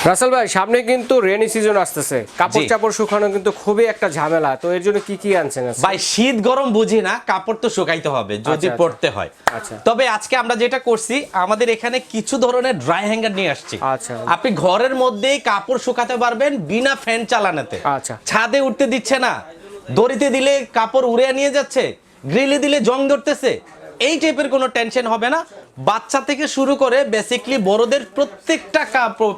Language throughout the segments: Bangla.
রাসেল ভাই সামনে কিন্তু রেনি সিজন আসতেছে কাপড় চাপড় শুকানো কিন্তু খুবই একটা ঝামেলা তো এর জন্য কি কি আনছেন ভাই শীত গরম বুঝি না কাপড় তো শুকাইতে হবে যদি আচ্ছা, আচ্ছা। পড়তে হয় আচ্ছা। তবে আজকে আমরা যেটা করছি আমাদের এখানে কিছু ধরনের ড্রাই হ্যাঙ্গার নিয়ে আসছি আচ্ছা। আপনি ঘরের মধ্যেই কাপড় শুকাতে পারবেন বিনা ফ্যান চালানোতে আচ্ছা। ছাদে উঠতে দিচ্ছে না দড়িতে দিলে কাপড় উড়ে নিয়ে যাচ্ছে গ্রিলে দিলে জং ধরতেছে এই টাইপের কোনো টেনশন হবে না বাচ্চা থেকে শুরু করে বেসিকলি বড়দের প্রত্যেকটা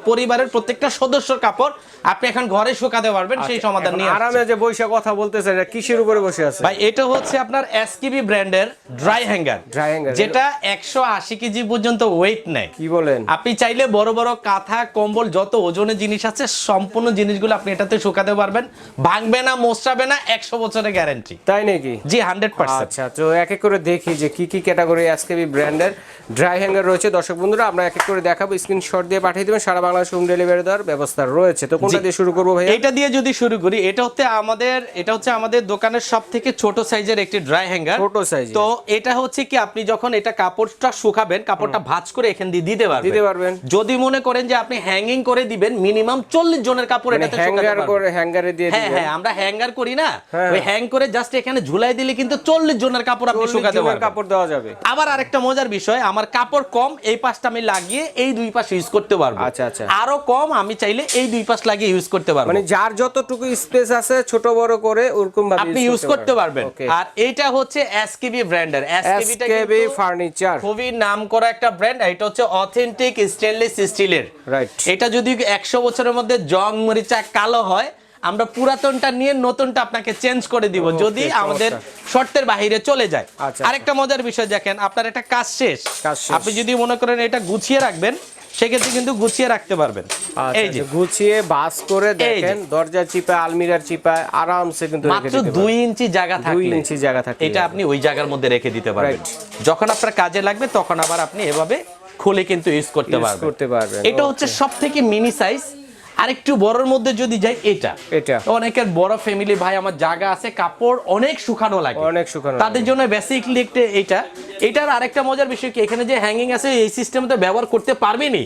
পরিবারের প্রত্যেকটা সদস্যর কাপড় আপনি এখন ঘরে শুকাতে পারবেন সেই সমাধান নিয়ে আরামে যে বৈশা কথা বলতেছে এটা কিসের উপরে বসে আছে? ভাই এটা হচ্ছে আপনার এসকিবি ব্র্যান্ডের ড্রাই হ্যাঙ্গার Dry hanger। যেটা একশো আশি কেজি পর্যন্ত ওয়েট নেয়। কি বলেন? আপনি চাইলে বড় বড় কাঁথা কম্বল যত ওজনের জিনিস আছে সম্পূর্ণ জিনিসগুলো আপনি এটাতে শুকাতে পারবেন। ভাঙবে না মোচড়াবে না একশো বছরের গ্যারান্টি তাই নাকি? জি হান্ড্রেড পার্সেন্ট আচ্ছা তো এক এক করে দেখি যে কি কি ক্যাটাগরি এসকেবি ব্র্যান্ডের ড্রাই হ্যাঙ্গার রয়েছে। দর্শক বন্ধুরা আমরা এক এক করে দেখাবো। স্ক্রিনশট দিয়ে পাঠিয়ে দেবেন। সারা বাংলাদেশ হোম ডেলিভারি দেওয়ার ব্যবস্থা রয়েছে। তো কোনটা দিয়ে শুরু করব ভাই এটা দিয়ে যদি শুরু করি এটা হচ্ছে আমাদের এটা হচ্ছে আমাদের দোকানের সব থেকে ছোট সাইজের একটি ড্রাই হ্যাঙ্গার ছোট size-এর। তো এটা হচ্ছে কি আপনি যখন এটা কাপড়টা শুকাবেন কাপড়টা ভাঁজ করে এখান দিয়ে দিতে পারবেন। দিতে পারবেন। যদি মনে করেন যে আপনি হ্যাঙ্গিং করে দিবেন মিনিমাম চল্লিশ জনের কাপড় মানে এটাতে হ্যাঙ্গার করে হ্যাঙ্গারে দিয়ে হ্যাঁ দিবেন। হ্যাঁ আমরা হ্যাঙ্গার করি না। হ্যাঁ। ওই হ্যাং করে জাস্ট এখানে ঝুলাই দিলে কিন্তু চল্লিশ জনের কাপড় আপনি 40 শুকাতে পারবেন। কাপড় দেওয়া যাবে। আবার আরেকটা মজার বিষয় আমার কাপড় কম এই পাশটা আমি লাগিয়ে এই দুই পাশ ইউজ করতে পারব। আচ্ছা, আচ্ছা। আরও কম আমি চাইলে এই দুই পাশ লাগিয়ে ইউজ করতে পারব। মানে যার যতটুকু স্পেস আছে ছোট বড় করে ওরকম ভাবে আপনি ইউজ করতে পারবেন। আর এটা হচ্ছে এসকেবি ব্র্যান্ডের। এসকেবিটা এসকেবি ফার্নিচার খুবই নাম করা একটা ব্র্যান্ড এটা হচ্ছে অথেন্টিক স্টেনলেস স্টিলের রাইট এটা যদি একশো বছরের মধ্যে জং মরিচা কালো হয় আমরা পুরাতনটা নিয়ে নতুনটা আপনাকে চেঞ্জ করে দিব যদি আমাদের শর্তের বাহিরে চলে যায়। আচ্ছা, আরেকটা মজার বিষয় দেখেন আপনার এটা কাজ শেষ। আপনি যদি মনে করেন এটা গুছিয়ে রাখবেন সেক্ষেত্রে কিন্তু গুছিয়ে রাখতে পারবেন। এই যে। আচ্ছা, গুছিয়ে বাস করে দেখেন দরজা চিপা আলমিরার চিপা আরামসে কিন্তু মাত্র দুই ইঞ্চি জায়গা দুই ইঞ্চি জায়গা থাকলে এটা আপনি ওই জায়গার মধ্যে রেখে দিতে পারবেন। যখন আপনার কাজে লাগবে তখন আবার আপনি এভাবে খুলে কিন্তু ইউজ করতে পারবেন, এটা হচ্ছে সব থেকে মিনি সাইজ আরেকটু বড়র মধ্যে যদি যাই এটা। এটা। অনেকের বড় ফ্যামিলি ভাই আমার জায়গা আছে কাপড় অনেক শুকানো লাগে। অনেক শুকানো তাদের জন্য বেসিকলি একটা এটা। এটার আরেকটা মজার বিষয় কি এখানে যে হ্যাঙ্গিং আছে এই সিস্টেম তো ব্যবহার করতে পারবে পারবেনই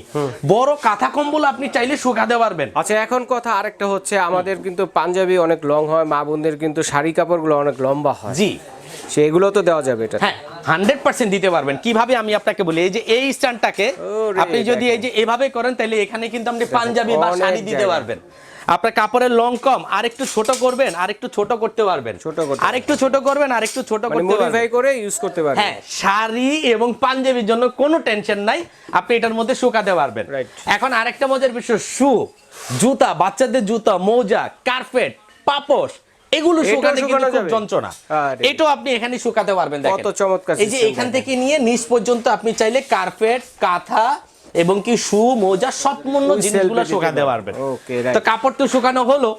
বড় কাঁথা কম্বল আপনি চাইলে শুকাতে পারবেন। আচ্ছা এখন কথা আরেকটা হচ্ছে আমাদের কিন্তু পাঞ্জাবি অনেক লং হয় মা বোনদের কিন্তু শাড়ি কাপড়গুলো অনেক লম্বা হয়। জি। সেগুলো তো দেওয়া যাবে এটা। হ্যাঁ হান্ড্রেড পার্সেন্ট দিতে পারবেন। কীভাবে আমি আপনাকে বলি এই যে এই স্ট্যান্ডটাকে আপনি যদি এই যে এভাবে করেন তাহলে এখানে কিন্তু আপনি পাঞ্জাবি বা শাড়ি দিতে পারবেন। আপনার কাপড়ের লং কম আর একটু ছোট করবেন আর একটু ছোট করতে পারবেন। ছোট করতে আর একটু ছোট করবেন আর একটু ছোট মানে করতে পারবেন। মডিফাই করে ইউজ করতে পারবেন। হ্যাঁ শাড়ি এবং পাঞ্জাবির জন্য কোনো টেনশন নাই। আপনি এটার মধ্যে শুকাতে পারবেন. এখন আরেকটা মজার বিষয় শু জুতা বাচ্চাদের জুতা মোজা কার্পেট পাপোশ এগুলো শুকাতে কিন্তু খুব যন্ত্রণা। এটাও আপনি এখানে শুকাতে পারবেন দেখেন। কত চমৎকার এই যে এখান থেকে নিয়ে নিচ পর্যন্ত আপনি চাইলে কার্পেট কাঁথা এবং কি শু মোজা সম্পূর্ণ জিনিসগুলো শুকাতে দিতে পারবেন তো কাপড় তো শুকানো হলো।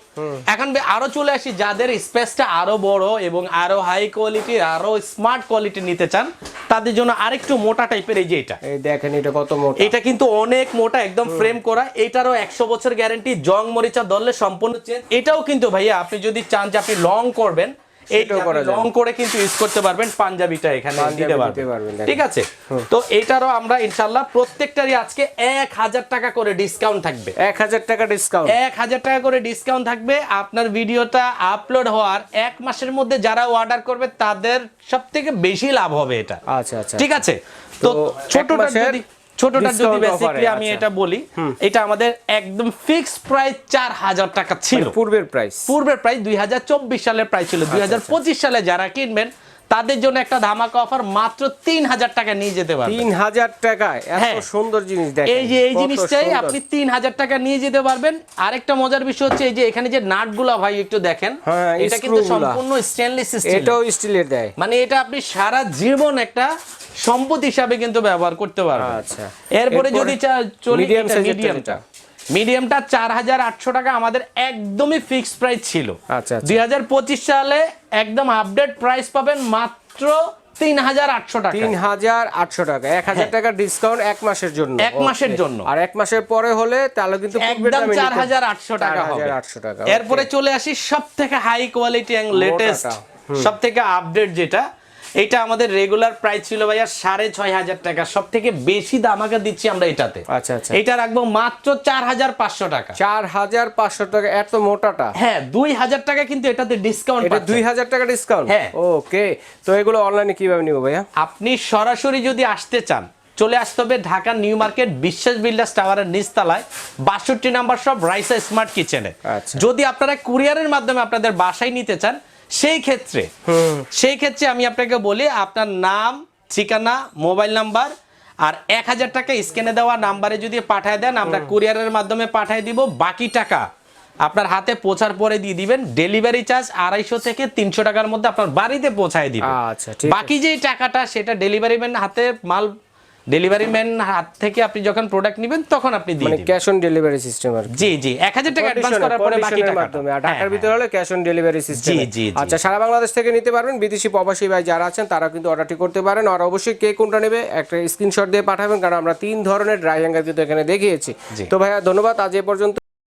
এখন আরও চলে আসি যাদের স্পেসটা আরও বড় এবং আরও হাই কোয়ালিটি আরও স্মার্ট কোয়ালিটি নিতে চান তাদের জন্য আরেকটু মোটা টাইপের এই যে এটা। এই দেখেন এটা কত মোটা। এটা কিন্তু অনেক মোটা একদম ফ্রেম করা। এটারও একশো বছর গ্যারান্টি জং মরিচা দললে সম্পূর্ণ চেঞ্জ এটাও কিন্তু ভাইয়া আপনি যদি চান যে আপনি লং করবেন সেটাও করা যাবে। লং করে কিন্তু ইউজ করতে পারবেন পাঞ্জাবিটা এখানে দিতে পারবেন। ঠিক আছে? তো এটারও আমরা ইনশাল্লাহ প্রত্যেকটারই আজকে এক হাজার টাকা করে ডিসকাউন্ট থাকবে। এক হাজার টাকা ডিসকাউন্ট এক হাজার টাকা করে ডিসকাউন্ট থাকবে। আপনার ভিডিওটা আপলোড হওয়ার এক মাসের মধ্যে যারা অর্ডার করবে তাদের সব থেকে বেশি লাভ হবে এটা। আচ্ছা আচ্ছা। ঠিক আছে? তো ছোটটা মাসের যদি ছোটটা যদি বেসিক্যালি আমি আচ্ছা। এটা বলি এটা আমাদের একদম ফিক্স প্রাইস চার হাজার টাকা ছিল। মানে পূর্বের প্রাইস পূর্বের প্রাইস দুই হাজার চব্বিশ সালের প্রাইস ছিল। আচ্ছা, দুই হাজার পঁচিশ সালে যারা কিনবেন তাদের জন্য একটা ধামাকা অফার মাত্র তিন হাজার টাকা নিয়ে যেতে পারবেন তিন হাজার টাকায়? এত হ্যাঁ। সুন্দর জিনিস দেখেন। এই যে এই জিনিসটাই আপনি তিন হাজার টাকা নিয়ে যেতে পারবেন। আরেকটা মজার বিষয় হচ্ছে এই যে এখানে যে নাটগুলা ভাই একটু দেখেন হ্যাঁ, এটা কিন্তু সম্পূর্ণ স্টেনলেস স্টিল এটাও স্টিলের দেয়। মানে এটা আপনি সারা জীবন একটা সম্পদ হিসাবে কিন্তু ব্যবহার করতে পারবেন। আচ্ছা। এরপরে যদি চা- চলি size মিডিয়ামটা। মিডিয়ামটা চার হাজার আটশো টাকা আমাদের একদমই ফিক্সড প্রাইস ছিল। আচ্ছা, আচ্ছা। দুই হাজার পঁচিশ সালে একদম আপডেট প্রাইস পাবেন মাত্র তিন হাজার আটশো টাকা। তিন হাজার আটশো টাকা এক হাজার হ্যাঁ। টাকা ডিসকাউন্ট এক মাসের জন্য। এক মাসের জন্য। আর এক মাসের পরে হলে তাহলে কিন্তু একদম চার হাজার আটশো টাকা হবে। 4,800 টাকা এরপরে চলে আসি সব থেকে হাই কোয়ালিটি এন্ড লেটেস্ট সব থেকে আপডেট যেটা এটা আমাদের রেগুলার প্রাইস ছিল ভাইয়া সাড়ে ছয় হাজার টাকা। সব থেকে বেশি দামাকা দিচ্ছি আমরা এটাতে। আচ্ছা আচ্ছা। এটা রাখব মাত্র চার হাজার পাঁচশো টাকা। চার হাজার পাঁচশো টাকা এত মোটাটা? হ্যাঁ দুই হাজার টাকা কিন্তু এটাতে ডিসকাউন্ট এটা দুই হাজার টাকা ডিসকাউন্ট হ্যাঁ। ওকে তো এগুলো অনলাইনে কীভাবে নিবো ভাইয়া? আপনি সরাসরি যদি আসতে চান চলে আসতে হবে Dhaka new market Biswas builders টাওয়ারের নিচতলায়। বাষট্টি নাম্বার সব রাইসা স্মার্ট কিচেনে। আচ্ছা। যদি আপনারা কুরিয়ারের মাধ্যমে আপনাদের বাসায় নিতে চান সেই ক্ষেত্রে সেই ক্ষেত্রে আমি আপনাকে বলি আপনার নাম ঠিকানা মোবাইল নাম্বার আর এক হাজার টাকা স্ক্যানে দেওয়া নাম্বারে যদি পাঠায় দেন আমরা কুরিয়ারের মাধ্যমে পাঠিয়ে দিব। বাকি টাকা আপনার হাতে পৌঁছার পরে দিয়ে দিবেন। ডেলিভারি চার্জ আড়াইশো থেকে তিনশো টাকার মধ্যে আপনার বাড়িতে পৌঁছায় দিবেন। আচ্ছা বাকি যে টাকাটা সেটা ডেলিভারি ম্যান হাতে মাল ডেলিভারি ম্যান হাত থেকে আপনি যখন প্রোডাক্ট নেবেন তখন আপনি দিয়ে মানে দিবেন। ক্যাশ অন ডেলিভারি সিস্টেম আর জি জি এক হাজার টাকা অ্যাডভান্স করার পরে বাকি টাকা মাধ্যমে। আর ঢাকার ভিতরে হলে ক্যাশ অন ডেলিভারি সিস্টেম জি, জি, জি। আচ্ছা সারা বাংলাদেশ থেকে নিতে পারবেন বিদেশি প্রবাসী ভাই যারা আছেন তারা কিন্তু অর্ডারটি করতে পারেন। আর অবশ্যই কে কোনটা নেবে একটা স্ক্রিনশট দিয়ে পাঠাবেন কারণ আমরা তিন ধরনের ড্রাই হ্যাঙ্গার কিন্তু এখানে দেখিয়েছি। তো ভাইয়া ধন্যবাদ। আজ এ পর্যন্ত